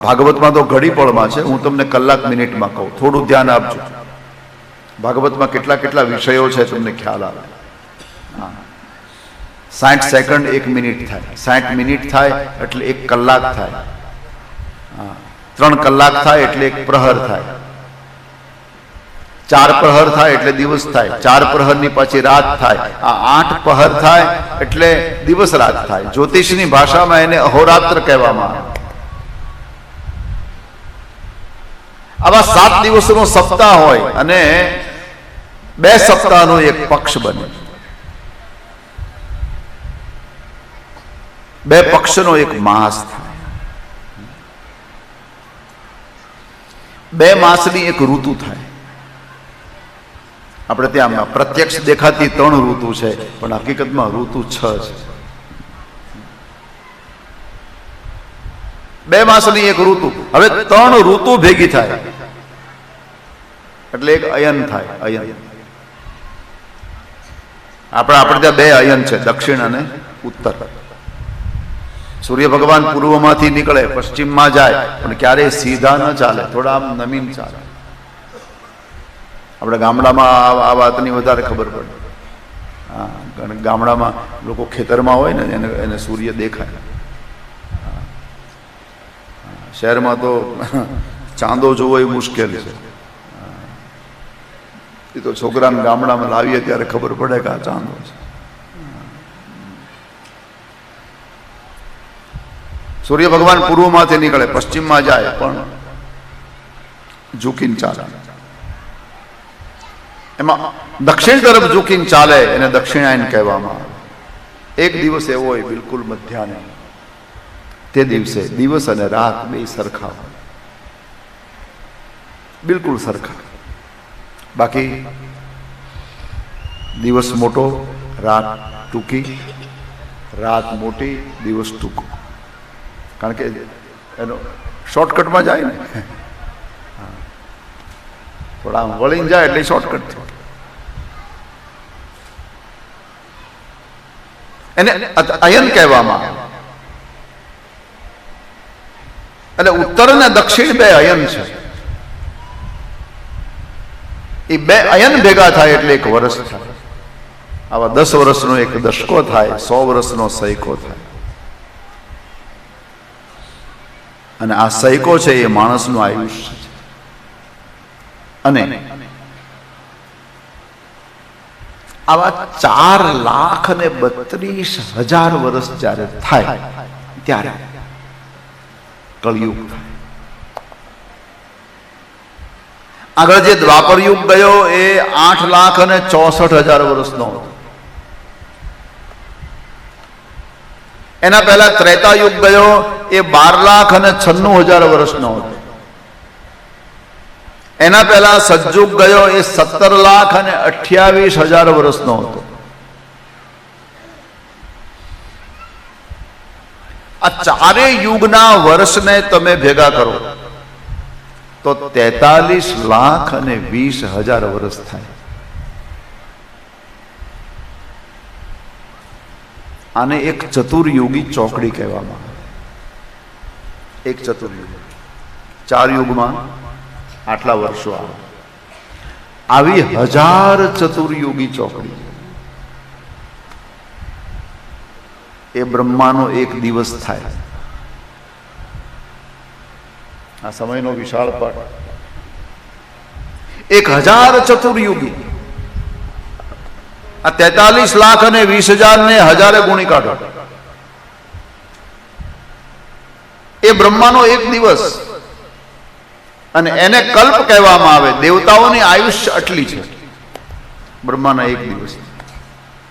ભાગવતમાં તો ઘડી પળમાં છે. હું તમને કલાક મિનિટમાં કહું. થોડું ધ્યાન આપજો. ભાગવતમાં કેટલા કેટલા વિષયો છે તમને ખ્યાલ આવે. સાઠ સેકન્ડ એક મિનિટ થાય. સાઠ મિનિટ થાય એટલે એક કલાક થાય. ત્રણ કલાક થાય એટલે એક પ્રહર થાય. ચાર પ્રહર થાય એટલે દિવસ થાય. ચાર પ્રહરની પછી રાત થાય. આ આઠ પ્રહર થાય એટલે દિવસ રાત થાય. જ્યોતિષની ભાષામાં એને અહોરાત્ર કહેવામાં આવે. આવા સાત દિવસનો સપ્તાહ હોય અને બે સપ્તાહનો એક પક્ષ બને. બે પક્ષનો એક માસ થાય. બે માસની એક ઋતુ થાય. આપણે ત્યાં પ્રત્યક્ષ દેખાતી ત્રણ ઋતુ છે, પણ હકીકતમાં ઋતુ છ છે. બે માસની એક ઋતુ. હવે ત્રણ ઋતુ ભેગી થાય. એટલે એક અયન થાય, અયન. આપણે આપણે ત્યાં બે અયન છે, દક્ષિણ અને ઉત્તર. સૂર્ય ભગવાન પૂર્વમાંથી નીકળે, પશ્ચિમમાં જાય, પણ ક્યારેય સીધા ન ચાલે, થોડા આમ નમીન ચાલે. આપણે ગામડામાં આ- વાતની વધારે ખબર પડે. હા ગામડામાં લોકો ખેતરમાં હોય ને, એને એને સૂર્ય દેખાય. શહેરમાં તો ચાંદો જોવો એ મુશ્કેલ છે. એ તો છોકરાને ગામડામાં લાવીએ ત્યારે ખબર પડે કે આ ચાંદો છે. સૂર્ય ભગવાન પૂર્વમાંથી નીકળે, પશ્ચિમમાં જાય, પણ ઝૂકીને ચાલે. એમાં દક્ષિણ તરફ ઝૂકીને ચાલે, એને દક્ષિણાયન કહેવામાં આવે. એક દિવસ એવો હોય બિલકુલ મધ્યાને તે દિવસે દિવસ અને રાત બે સરખા હોય. બિલકુલ સરખા. બાકી દિવસ મોટો, રાત ટૂંકી, રાત મોટી, દિવસ ટૂંકો. કારણ કે એનો શોર્ટકટમાં જાય ને. થોડા આમ વળીને જાય એટલે શોર્ટકટ થયો એને અયન કહેવામાં આવે. એટલે ઉત્તર અને દક્ષિણ બે અયન છે. એ બે અયન ભેગા થાય એટલે એક વર્ષ થાય. આવા દસ વર્ષનો એક દશકો થાય, સો વર્ષનો સૈકો થાય. અને આ સૈકો છે એ માણસનું આયુષ્ય અને આવા ચાર લાખ અને બત્રીસ હજાર વર્ષ જ્યારે થાય, ત્યારે કળિયુગ થાય. આગળ જે દ્વાપર યુગ ગયો એ આઠ લાખ અને ચોસઠ હજાર વર્ષનો એના પહેલા ત્રેતા યુગ ગયો એ બાર લાખ અને છન્નું હજાર વર્ષનો હતો. એના પહેલા સજ્જુગ ગયો એ સત્તર લાખ અને અઠ્યાવીસ હજાર વર્ષનો હતો. આ ચારે યુગના વર્ષને તમે ભેગા કરો. તો તેતાલીસ લાખ અને વીસ હજાર વર્ષ થાય. આને એક ચતુર્યુગી ચોકડી કહેવામાં આવે. એક ચતુર્યુગ. ચાર યુગમાં આટલા વર્ષો આવે. આવી હજાર ચતુર્યુગી ચોકડી. એ બ્રહ્માનો એક દિવસ થાય. આ સમયનો વિશાળ પટ એક હજાર ચતુર્યુગી. આ તેતાલીસ લાખ અને વીસ હજાર ને હજારે ગુણી કાઢો. એ બ્રહ્માનો એક દિવસ. અને એને કલ્પ કહેવામાં આવે, દેવતાઓની આયુષ્ય આટલી છે. બ્રહ્માના એક દિવસ.